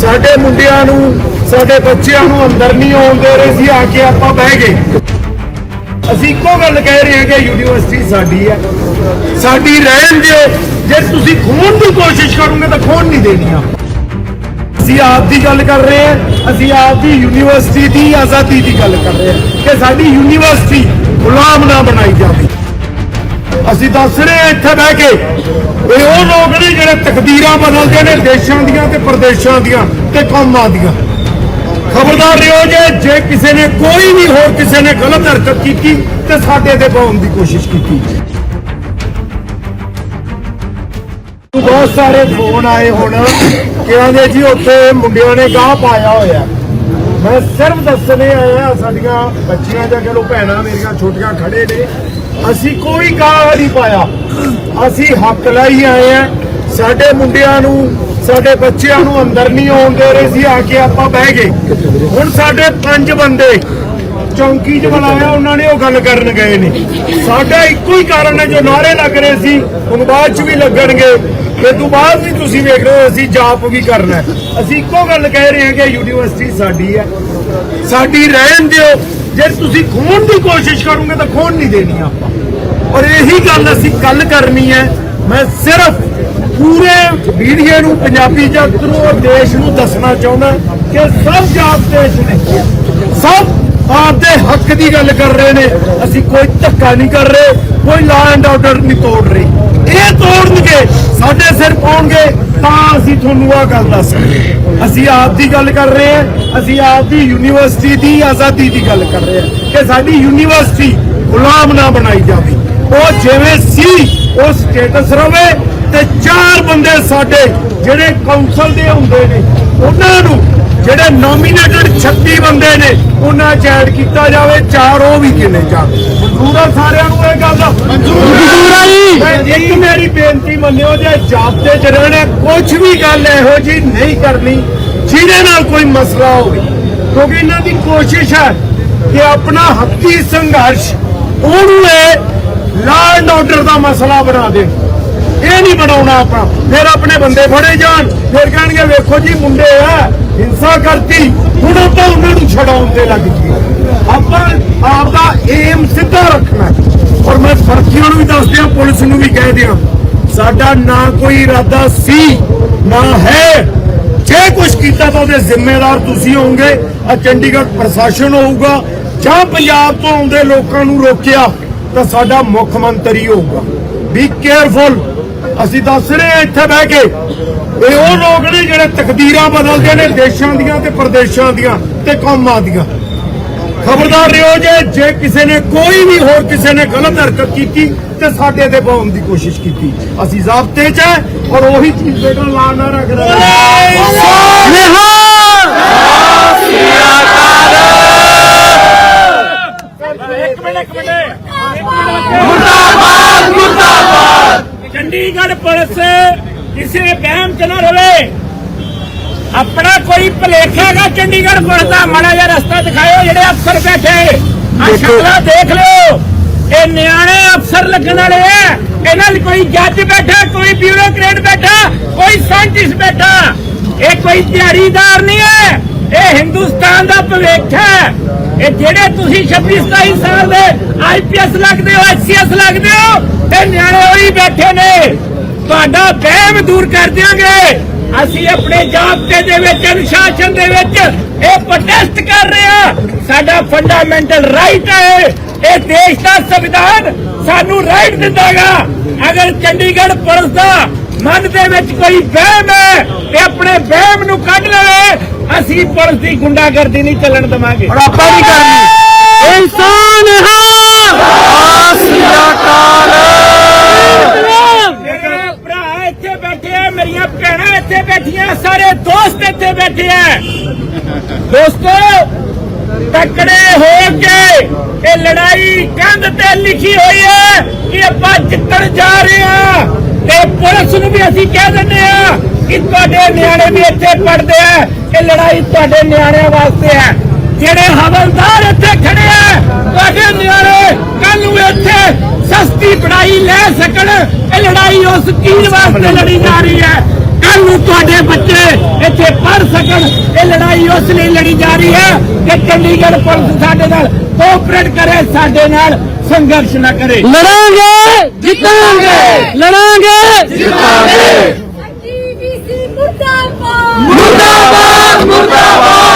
ਸਾਡੇ ਮੁੰਡਿਆਂ ਨੂੰ, ਸਾਡੇ ਬੱਚਿਆਂ ਨੂੰ ਅੰਦਰ ਨਹੀਂ ਆਉਣ ਦੇ ਰਹੇ ਸੀ, ਆ ਕੇ ਆਪਾਂ ਬਹਿ ਗਏ। ਅਸੀਂ ਇੱਕੋ ਗੱਲ ਕਹਿ ਰਹੇ ਹਾਂ ਕਿ ਯੂਨੀਵਰਸਿਟੀ ਸਾਡੀ ਹੈ। ਸਾਡੀ ਰਹਿਣ ਦਿਓ। ਜੇ ਤੁਸੀਂ ਖੋਣ ਦੀ ਕੋਸ਼ਿਸ਼ ਕਰੋਗੇ ਤਾਂ ਖੋਣ ਨਹੀਂ ਦੇਣੀ ਆ। ਅਸੀਂ ਆਪ ਦੀ ਗੱਲ ਕਰ ਰਹੇ ਹਾਂ, ਅਸੀਂ ਆਪ ਦੀ ਯੂਨੀਵਰਸਿਟੀ ਦੀ ਆਜ਼ਾਦੀ ਦੀ ਗੱਲ ਕਰ ਰਹੇ ਹਾਂ ਕਿ ਸਾਡੀ ਯੂਨੀਵਰਸਿਟੀ ਗੁਲਾਮ ਨਾ ਬਣਾਈ ਜਾਵੇ। ਅਸੀਂ ਦੱਸ ਰਹੇ ਹਾਂ ਇੱਥੇ ਬਹਿ ਕੇ ਇਹ ਉਹ ਲੋਕ ਨੇ ਜਿਹੜੇ ਤਕਦੀਰਾਂ ਬਦਲਦੇ ਨੇ ਦੇਸ਼ਾਂ ਦੀਆਂ ਤੇ ਪ੍ਰਦੇਸ਼ਾਂ ਦੀਆਂ ਤੇ ਕੌਮਾਂ ਦੀਆਂ। ਖਬਰਦਾਰ ਰਹੋ ਜੇ ਜੇ ਕਿਸੇ ਨੇ ਕੋਈ ਵੀ ਹੋਰ ਕਿਸੇ ਨੇ ਗਲਤ ਹਰਕਤ ਕੀਤੀ, ਤੇ ਸਾਡੇ ਤੇ ਪਾਉਣ ਦੀ ਕੋਸ਼ਿਸ਼ ਕੀਤੀ। ਬਹੁਤ ਸਾਰੇ ਫੋਨ ਆਏ ਹੁਣ ਕਹਿੰਦੇ ਜੀ ਉੱਥੇ ਮੁੰਡਿਆਂ ਨੇ ਗਾਹ ਪਾਇਆ ਹੋਇਆ। ਮੈਂ ਸਿਰਫ ਦੱਸਣੇ ਆਇਆ ਸਾਡੀਆਂ ਬੱਚੀਆਂ ਜਾਂ ਕਹ ਭੈਣਾਂ ਮੇਰੀਆਂ ਛੋਟੀਆਂ ਖੜੇ ਨੇ। ਅਸੀਂ ਕੋਈ ਗਾਹ ਨਹੀਂ ਪਾਇਆ। ਅਸੀਂ ਹੱਕ ਲਈ ਆਏ ਆ। ਸਾਡੇ ਮੁੰਡਿਆਂ ਨੂੰ, ਸਾਡੇ ਬੱਚਿਆਂ ਨੂੰ ਅੰਦਰ ਨਹੀਂ ਆਉਣ ਦੇ ਰਹੇ ਸੀ ਆ ਕੇ ਆਪਾਂ ਬਹਿ ਗਏ। ਹੁਣ ਸਾਡੇ ਪੰਜ ਬੰਦੇ, ਚੌਂਕੀ 'ਚ ਬੁਲਾਇਆ, ਉਹਨਾਂ ਨੇ ਉਹ ਗੱਲ ਕਰਨ ਗਏ ਨੇ। ਸਾਡਾ ਇੱਕੋ ਹੀ ਕਾਰਨ ਹੈ, ਜੋ ਨਾਰੇ ਲੱਗ ਰਹੇ ਸੀ, ਹੁਣ ਬਾਅਦ 'ਚ ਵੀ ਲੱਗਣਗੇ। ਇਹ ਤੋਂ ਬਾਅਦ ਵੀ ਤੁਸੀਂ ਵੇਖ ਰਹੇ ਹੋ, ਅਸੀਂ ਜਾਪ ਵੀ ਕਰਨਾ ਅਸੀਂ ਇੱਕੋ ਗੱਲ ਕਹਿ ਰਹੇ ਹਾਂ ਕਿ ਯੂਨੀਵਰਸਿਟੀ ਸਾਡੀ ਹੈ। ਸਾਡੀ ਰਹਿਣ ਦਿਓ। ਜੇ ਤੁਸੀਂ ਖੋਣ ਦੀ ਕੋਸ਼ਿਸ਼ ਕਰੋਗੇ ਤਾਂ ਖੋਣ ਨਹੀਂ ਦੇਣੀ ਆਪਾਂ। ਔਰ ਇਹੀ ਗੱਲ ਅਸੀਂ ਕੱਲ ਕਰਨੀ ਹੈ। ਮੈਂ ਸਿਰਫ ਪੂਰੇ ਮੀਡੀਆ ਨੂੰ, ਪੰਜਾਬੀ ਜਗਤ ਨੂੰ ਔਰ ਦੇਸ਼ ਨੂੰ ਦੱਸਣਾ ਚਾਹੁੰਦਾ ਕਿ ਸਭ ਜਾਪ ਦੇਸ਼ ਨੇ ਸਭ ਆਪਦੇ ਹੱਕ ਦੀ ਗੱਲ ਕਰ ਰਹੇ ਨੇ। ਅਸੀਂ ਕੋਈ ਧੱਕਾ ਨਹੀਂ ਕਰ ਰਹੇ। ਕੋਈ ਲਾ ਐਂਡ ਆਰਡਰ ਨਹੀਂ ਤੋੜ ਰਹੇ। ਇਹ ਤੋੜਨਗੇ, ਸਾਡੇ ਸਿਰ ਪਾਉਣਗੇ, ਤਾਂ ਅਸੀਂ ਤੁਹਾਨੂੰ ਆ ਗੱਲ ਦੱਸ ਅਸੀਂ ਆਪ ਦੀ ਗੱਲ ਕਰ ਰਹੇ ਹਾਂ, ਅਸੀਂ ਆਪ ਦੀ ਯੂਨੀਵਰਸਿਟੀ ਦੀ ਆਜ਼ਾਦੀ ਦੀ ਗੱਲ ਕਰ ਰਹੇ ਹਾਂ ਕਿ ਸਾਡੀ ਯੂਨੀਵਰਸਿਟੀ ਗੁਲਾਮ ਨਾ ਬਣਾਈ ਜਾਵੇ। ਉਹ ਜਿਵੇਂ ਸੀ, ਉਹ ਸਟੇਟਸ ਰਵੇ ਤੇ ਚਾਰ ਬੰਦੇ ਸਾਡੇ ਜਿਹੜੇ ਕਾਉਂਸਲ ਦੇ ਹੁੰਦੇ ਨੇ, ਉਹਨਾਂ ਨੂੰ ਜਿਹੜੇ ਨੋਮੀਨੇਟਡ 36 ਬੰਦੇ ਨੇ ਉਹਨਾਂ ਚ ਐਡ ਕੀਤਾ ਜਾਵੇ ਚਾਰ ਉਹ ਵੀ ਕਿੰਨੇ ਚਾਰ? ਮਨਜ਼ੂਰ ਆ ਸਾਰਿਆਂ ਨੂੰ ਇਹ ਗੱਲ ਮਨਜ਼ੂਰ ਆ ਜੀ। ਇੱਕ ਮੇਰੀ ਬੇਨਤੀ ਮੰਨਿਓ ਜੇ ਜਾਬਤੇ ਚ ਰਹਿਣਾ ਕੁਝ ਵੀ ਗੱਲ ਇਹੋ ਜੀ ਨਹੀਂ ਕਰਨੀ ਜਿਹਦੇ ਨਾਲ ਕੋਈ ਮਸਲਾ ਹੋਵੇ। ਕਿਉਂਕਿ ਇਹਨਾਂ ਦੀ ਕੋਸ਼ਿਸ਼ ਹੈ ਕਿ ਆਪਣਾ ਹੱਕੀ ਸੰਘਰਸ਼ ਉਹਨੂੰ ਇਹ ਲਾਅ ਆਰਡਰ ਦਾ ਮਸਲਾ ਬਣਾ ਦੇ ਇਹ ਨਹੀਂ ਬਣਾਉਣਾ ਆਪਾਂ। ਫਿਰ ਆਪਣੇ ਬੰਦੇ ਫੜੇ ਜਾਣ ਫਿਰ ਕਹਿਣਗੇ ਵੇਖੋ ਜੀ ਮੁੰਡੇ ਆ। ਹਿੰਸਾ ਕਰਤੀ, ਹੁਣ ਆਪਾਂ ਉਹਨਾਂ ਨੂੰ ਛਡਾਉਣ ਤੇ ਲੱਗ ਜੀ ਆਪਾਂ ਆਪ ਦਾ ਏਮ ਸਿੱਧਾ ਰੱਖਣਾ ਔਰ ਮੈਂ ਸਾਥੀਆਂ ਨੂੰ ਵੀ ਦੱਸ ਦਿਆਂ ਪੁਲਿਸ ਨੂੰ ਵੀ ਕਹਿ ਦਿਆਂ ਸਾਡਾ ਨਾ ਕੋਈ ਇਰਾਦਾ ਸੀ, ਨਾ ਹੈ। ਜੇ ਕੁਝ ਕੀਤਾ ਤਾਂ ਉਹਦੇ ਜ਼ਿੰਮੇਵਾਰ ਤੁਸੀਂ ਹੋਵੋਗੇ। ਆ ਚੰਡੀਗੜ੍ਹ ਪ੍ਰਸ਼ਾਸਨ ਹੋਊਗਾ, ਜਾਂ ਪੰਜਾਬ ਤੋਂ ਆਉਂਦੇ ਲੋਕਾਂ ਨੂੰ ਰੋਕਿਆ, ਤਾਂ ਸਾਡਾ ਮੁੱਖ ਮੰਤਰੀ ਹੋਊਗਾ। ਬੀ ਕੇਅਰਫੁਲ ਅਸੀਂ ਦੱਸ ਰਹੇ ਹਾਂ ਇੱਥੇ ਬਹਿ ਕੇ ਇਹ ਉਹ ਲੋਕ ਨੇ ਜਿਹੜੇ ਤਕਦੀਰਾਂ ਬਦਲਦੇ ਨੇ ਦੇਸ਼ਾਂ ਦੀਆਂ ਤੇ ਪ੍ਰਦੇਸ਼ਾਂ ਦੀਆਂ ਤੇ ਕੌਮਾਂ ਦੀਆਂ। ਖਬਰਦਾਰ ਰਹੋ ਜੇ ਜੇ ਕਿਸੇ ਨੇ ਕੋਈ ਵੀ ਹੋਰ ਕਿਸੇ ਨੇ ਗਲਤ ਹਰਕਤ ਕੀਤੀ, ਤੇ ਸਾਡੇ ਤੇ ਪਾਉਣ ਦੀ ਕੋਸ਼ਿਸ਼ ਕੀਤੀ। ਅਸੀਂ ਜ਼ਾਬਤੇ 'ਚ ਹੈ ਔਰ ਉਹੀ ਚੀਜ਼ ਬੇਟਾ ਲਾ ਨਾ ਰੱਖਦਾ ਇੱਕ ਮਿੰਟ ਇੱਕ ਮਿੰਟ ਪੁਲਿਸ ਕਿਸੇ ਵਹਿਮ ਚ ਨਾ ਰਵੇ। ਆਪਣਾ ਕੋਈ ਭਲੇਖਾਗਾ ਚੰਡੀਗੜ੍ਹ ਪੁਲਿਸ ਦਾ। ਮਾੜਾ ਜਿਹਾ ਰਸਤਾ ਦਿਖਾਇਓ ਜਿਹੜੇ ਅਫਸਰ ਬੈਠੇ। ਆ ਸ਼ਕਲਾਂ ਦੇਖ ਲਿਓ। ਇਹ ਨਿਆਣੇ ਅਫਸਰ ਲੱਗਣ ਵਾਲੇ ਆ। ਇਹਨਾਂ ਕੋਈ ਜੱਜ ਬੈਠਾ ਕੋਈ ਬਿਊਰੋਕਰੇਟ ਬੈਠਾ ਕੋਈ ਸਾਇੰਟਿਸਟ ਬੈਠਾ। ਇਹ ਕੋਈ ਦਿਹਾੜੀਦਾਰ ਨਹੀਂ ਹੈ। ਇਹ ਹਿੰਦੁਸਤਾਨ ਦਾ ਭਵਿੱਖ ਹੈ। ਇਹ ਜਿਹੜੇ ਤੁਸੀਂ 26 27 ਸਾਲ ਦੇ ਆਈਪੀਐਸ ਲੱਗਦੇ ਹੋ ਐਚਸੀਐਸ ਲੱਗਦੇ ਹੋ ਇਹ ਨਿਆਣੇ ਉਹੀ ਬੈਠੇ ਤੁਹਾਡਾ ਵਹਿਮ ਦੂਰ ਕਰ ਦਿਆਂਗੇ। ਅਸੀਂ ਆਪਣੇ ਜਾਬਤੇ ਦੇ ਵਿੱਚ ਅਨੁਸ਼ਾਸਨ ਦੇ ਵਿੱਚ ਇਹ ਪ੍ਰੋਟੈਸਟ ਕਰ ਰਹੇ ਹਾਂ। ਸਾਡਾ ਫੰਡਾਮੈਂਟਲ ਰਾਈਟ ਹੈ। ਇਹ ਦੇਸ਼ ਦਾ ਸੰਵਿਧਾਨ ਸਾਨੂੰ ਰਾਈਟ ਦਿੰਦਾਗਾ। ਅਗਰ ਚੰਡੀਗੜ੍ਹ ਪੁਲਿਸ ਦਾ ਮਨ ਦੇ ਵਿੱਚ ਕੋਈ ਵਹਿਮ ਹੈ ਤੇ ਆਪਣੇ ਵਹਿਮ ਨੂੰ ਕੱਢ ਲਵੇ ਅਸੀਂ ਪੁਲਿਸ ਦੀ ਗੁੰਡਾਗਰਦੀ ਨਹੀਂ ਚੱਲਣ ਦਵਾਂਗੇ। ਆਪਾਂ ਨਹੀਂ ਕਰਨੀ। ਇਨਸਾਨ ਮੇਰੇ ਭਰਾ ਇੱਥੇ ਬੈਠੇ ਆ ਮੇਰੀਆਂ ਭੈਣਾਂ ਇੱਥੇ ਬੈਠੀਆਂ ਸਾਰੇ ਦੋਸਤ ਦੋਸਤੋ, ਤਕੜੇ ਹੋ ਕੇ ਇਹ ਲੜਾਈ ਕੰਧ ਤੇ ਲਿਖੀ ਹੋਈ ਹੈ ਕਿ ਆਪਾਂ ਜਿੱਤਣ ਜਾ ਰਹੇ ਹਾਂ। ਤੇ ਪੁਲਿਸ ਨੂੰ ਵੀ ਅਸੀਂ ਕਹਿ ਦਿੰਦੇ ਆ ਕਿ ਤੁਹਾਡੇ ਨਿਆਣੇ ਵੀ ਇੱਥੇ ਪੜਦੇ ਆ ਇਹ ਲੜਾਈ ਤੁਹਾਡੇ ਨਿਆਣਿਆਂ ਵਾਸਤੇ ਹੈ। ਜਿਹੜੇ ਹਵਲਦਾਰ ਇੱਥੇ ਖੜੇ ਆ, ਤੁਹਾਡੇ ਨਿਆਣੇ ਕੱਲ ਨੂੰ ਇੱਥੇ ਸਸਤੀ ਪੜਾਈ ਲੈ ਸਕਣ। ਇਹ ਲੜਾਈ ਉਸ ਚੀਜ਼ ਵਾਸਤੇ ਲੜੀ ਜਾ ਰਹੀ ਹੈ। ਨੂੰ ਤੁਹਾਡੇ ਬੱਚੇ ਇੱਥੇ ਪੜ ਸਕਣ। ਇਹ ਲੜਾਈ ਉਸ ਲਈ ਲੜੀ ਜਾ ਰਹੀ ਹੈ ਕਿ ਚੰਡੀਗੜ੍ਹ ਪੁਲਿਸ ਸਾਡੇ ਨਾਲ ਕੋਆਪਰੇਟ ਕਰੇ ਸਾਡੇ ਨਾਲ ਸੰਘਰਸ਼ ਨਾ ਕਰੇ। ਲੜਾਂਗੇ ਜਿੱਤਾਂਗੇ। ਲੜਾਂਗੇ ਜਿੱਤਾਂਗੇ। ਮੁਰਦਾਬਾਦ ਮੁਰਦਾਬਾਦ।